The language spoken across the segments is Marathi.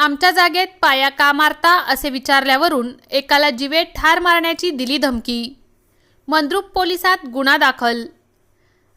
आमच्या जागेत पाया का मारता असे विचारल्यावरून एकाला जिवे ठार मारण्याची दिली धमकी. मंद्रुप पोलिसात गुन्हा दाखल.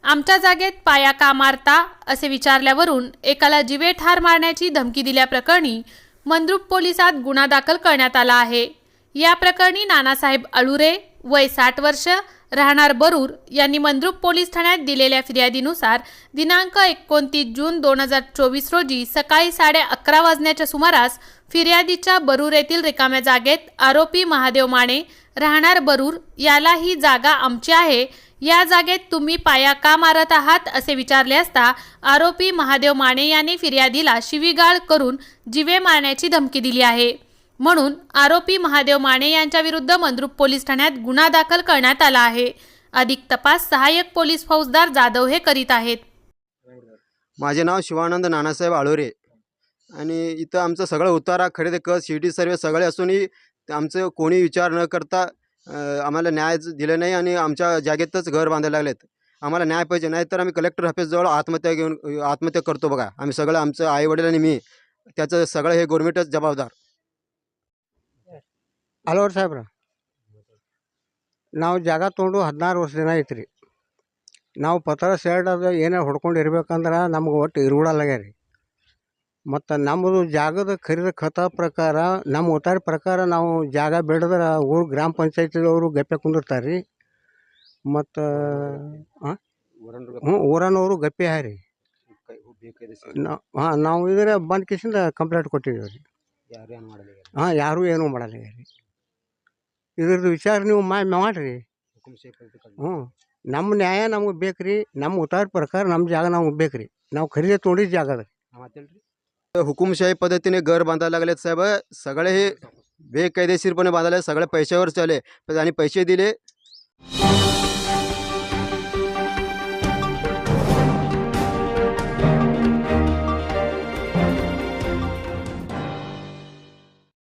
आमच्या जागेत पाया का मारता असे विचारल्यावरून एकाला जिवे ठार मारण्याची धमकी दिल्याप्रकरणी मंद्रुप पोलिसात गुन्हा दाखल करण्यात आला आहे. या प्रकरणी नानासाहेब अळुरे वय साठ वर्ष राहणार बरूर यांनी मंद्रुप पोलीस ठाण्यात दिलेल्या फिर्यादीनुसार दिनांक एकोणतीस जून दोन हजार चोवीस रोजी सकाळी साडे अकरा वाजण्याच्या सुमारास फिर्यादीच्या बरूर येथील रिकाम्या जागेत आरोपी महादेव माने राहणार बरूर याला ही जागा आमची आहे या जागेत तुम्ही पाया का मारत आहात असे विचारले असता आरोपी महादेव माने यांनी फिर्यादीला शिवीगाळ करून जिवे मारण्याची धमकी दिली आहे. म्हणून आरोपी महादेव माने यांच्या विरुद्ध मंद्रुप पोलीस ठाण्यात गुन्हा दाखल करण्यात आला आहे. अधिक तपास सहाय्यक पोलीस फौजदार जाधव हे करीत आहेत. माझे नाव शिवानंद नानासाहेब आळोरे. आणि इथं आमचं सगळं उतारा खरेदी कर शिर्डी सर्वे सगळे असूनही आमचं कोणी विचार न करता आम्हाला न्याय दिलं नाही आणि आमच्या जागेतच घर बांधायला लागलेत. आम्हाला न्याय पाहिजे नाही तर आम्ही कलेक्टर ऑफिसजवळ आत्महत्या घेऊन आत्महत्या करतो बघा. आम्ही सगळं आमचं आईवडील आणि मी त्याचं सगळं हे गव्हर्मेंटच जबाबदार. ಹಲವಾರು ಸಾಹೇಬ್ರ ನಾವು ಜಾಗ ತೊಗೊಂಡು ಹದಿನಾರು ವರ್ಷ ದಿನ ಐತ್ರಿ. ನಾವು ಪತ್ರ ಶರ್ಟ್ ಅದು ಏನೇ ಹೊಡ್ಕೊಂಡು ಇರ್ಬೇಕಂದ್ರೆ ನಮ್ಗೆ ಒಟ್ಟು ಇರುವುಡಲ್ಲಾಗ್ಯ ರೀ ಮತ್ತು ನಮ್ಮದು ಜಾಗದ ಖರೀದ ಖತ ಪ್ರಕಾರ ನಮ್ಮ ಒತ್ತಾರ ಪ್ರಕಾರ ನಾವು ಜಾಗ ಬೆಳೆದ್ರೆ ಊರು ಗ್ರಾಮ ಪಂಚಾಯತಿದವರು ಗಪ್ಪೆ ಕುಂದಿರ್ತಾರೆ ರೀ ಮತ್ತು ಹ್ಞೂ ಊರನವರು ಗಪ್ಪೆ ಹಾರಿ. ನಾವು ಹಾಂ ನಾವು ಇದ್ರೆ ಬಂದ ಕಿಸಿಂದ ಕಂಪ್ಲೇಂಟ್ ಕೊಟ್ಟಿದ್ದೀವಿ ರೀ ಹಾಂ ಯಾರೂ ಏನೂ ಮಾಡಲ್ಲ ರೀ. ಇದ್ರದ್ದು ವಿಚಾರ ನೀವು ಮಾ ಮಾಡಿರಿ ಹ್ಞೂ ನಮ್ಮ ನ್ಯಾಯ ನಮ್ಗೆ ಬೇಕು ರೀ ನಮ್ಮ ಉತ್ತಾರ ಪ್ರಕಾರ ನಮ್ಮ ಜಾಗ ನಮ್ಗೆ ಬೇಕು ರೀ ನಾವು ಖರೀದಿ ತೊಗೊಂಡಿದ್ದು ಜಾಗ ಅದ ರೀ हुकुमशाही पद्धतीने घर बांधायला लागलेत साहेब सगळे हे बेकायदेशीरपणे बांधायला सगळे पैशावर चाले आणि पैसे दिले